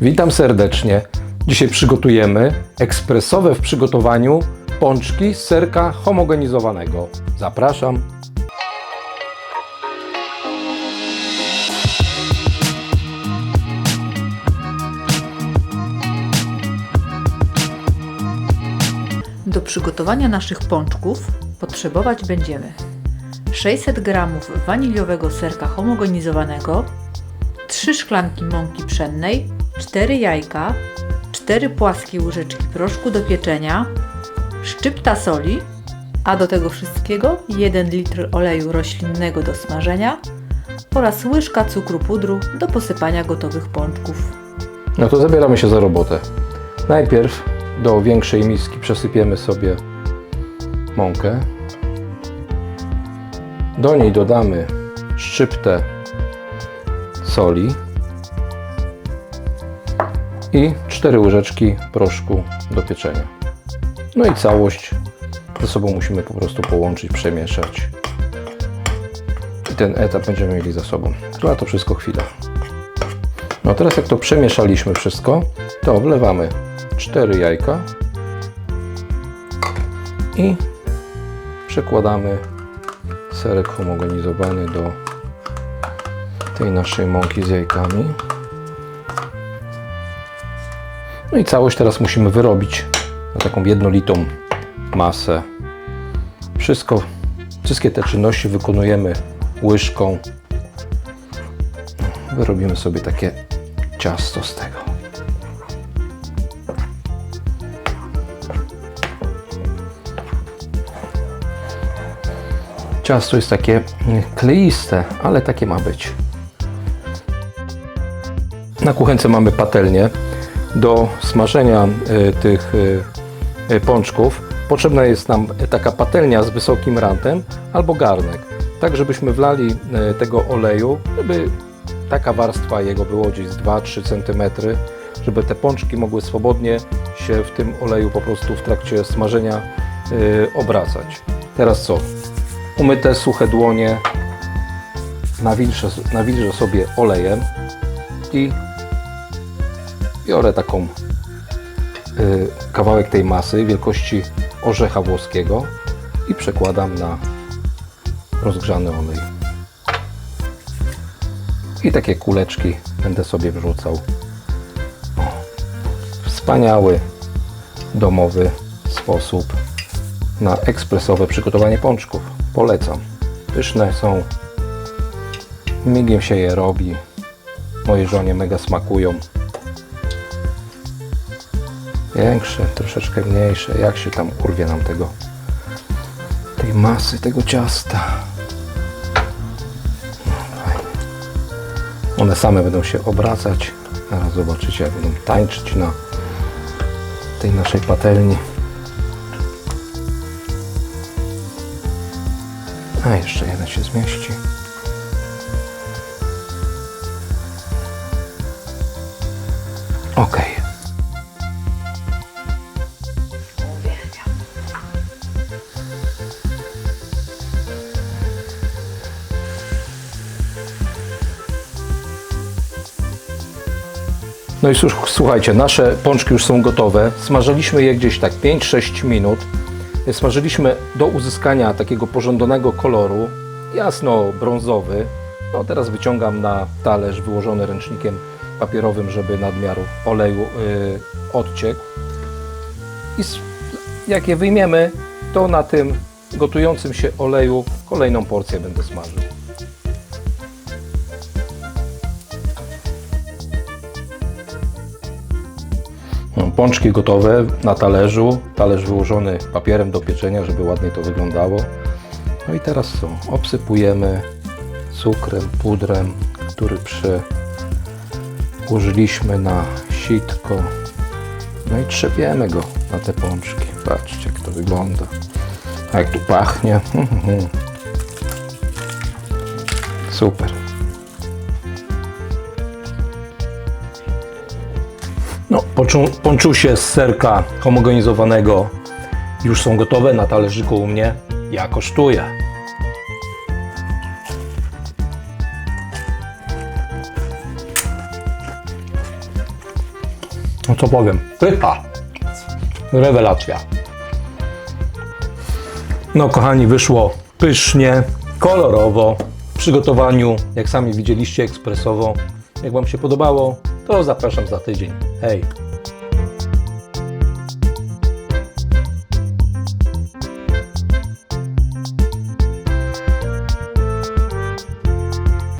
Witam serdecznie. Dzisiaj przygotujemy ekspresowe w przygotowaniu pączki z serka homogenizowanego. Zapraszam. Do przygotowania naszych pączków potrzebować będziemy 600 g waniliowego serka homogenizowanego, 3 szklanki mąki pszennej, 4 jajka, 4 płaskie łyżeczki proszku do pieczenia, szczypta soli, a do tego wszystkiego 1 litr oleju roślinnego do smażenia oraz łyżka cukru pudru do posypania gotowych pączków. No to zabieramy się za robotę. Najpierw do większej miski przesypiemy sobie mąkę. Do niej dodamy szczyptę soli i 4 łyżeczki proszku do pieczenia. No i całość ze sobą musimy po prostu połączyć, przemieszać. I ten etap będziemy mieli za sobą. Trwa to wszystko chwilę. No teraz jak to przemieszaliśmy wszystko, to wlewamy 4 jajka i przekładamy serek homogenizowany do tej naszej mąki z jajkami. No i całość teraz musimy wyrobić na taką jednolitą masę. Wszystko, wszystkie te czynności wykonujemy łyżką. Wyrobimy sobie takie ciasto z tego. Ciasto jest takie kleiste, ale takie ma być. Na kuchence mamy patelnię. Do smażenia y, tych y, y, pączków potrzebna jest nam taka patelnia z wysokim rantem albo garnek, tak żebyśmy wlali tego oleju, żeby taka warstwa jego było gdzieś z 2-3 cm, żeby te pączki mogły swobodnie się w tym oleju po prostu w trakcie smażenia obracać. Teraz co? Umyte suche dłonie nawilżę, nawilżę sobie olejem i biorę taką y, kawałek tej masy wielkości orzecha włoskiego i przekładam na rozgrzany olej. I takie kuleczki będę sobie wrzucał. Wspaniały domowy sposób na ekspresowe przygotowanie pączków. Polecam. Pyszne są. Migiem się je robi. Mojej żonie mega smakują. Większe, troszeczkę mniejsze. Jak się tam urwie nam tego tej masy, tego ciasta. One same będą się obracać. Zaraz zobaczycie, jak będą tańczyć na tej naszej patelni. A jeszcze jeden się zmieści. Ok. No i słuchajcie, nasze pączki już są gotowe. Smażyliśmy je gdzieś tak 5-6 minut. Smażyliśmy do uzyskania takiego pożądanego koloru, jasno-brązowy. No teraz wyciągam na talerz wyłożony ręcznikiem papierowym, żeby nadmiar oleju y, odciekł. I jak je wyjmiemy, to na tym gotującym się oleju kolejną porcję będę smażył. Pączki gotowe na talerzu, talerz wyłożony papierem do pieczenia, żeby ładnie to wyglądało. No i teraz co? Obsypujemy cukrem, pudrem, który przełożyliśmy na sitko. No i trzepiemy go na te pączki. Patrzcie jak to wygląda. A jak tu pachnie. Super. No, ponczusie z serka homogenizowanego już są gotowe na talerzyku u mnie. Ja kosztuję. No co powiem, pycha. Rewelacja. No kochani, wyszło pysznie, kolorowo, w przygotowaniu, jak sami widzieliście, ekspresowo. Jak Wam się podobało, to zapraszam za tydzień. Hej!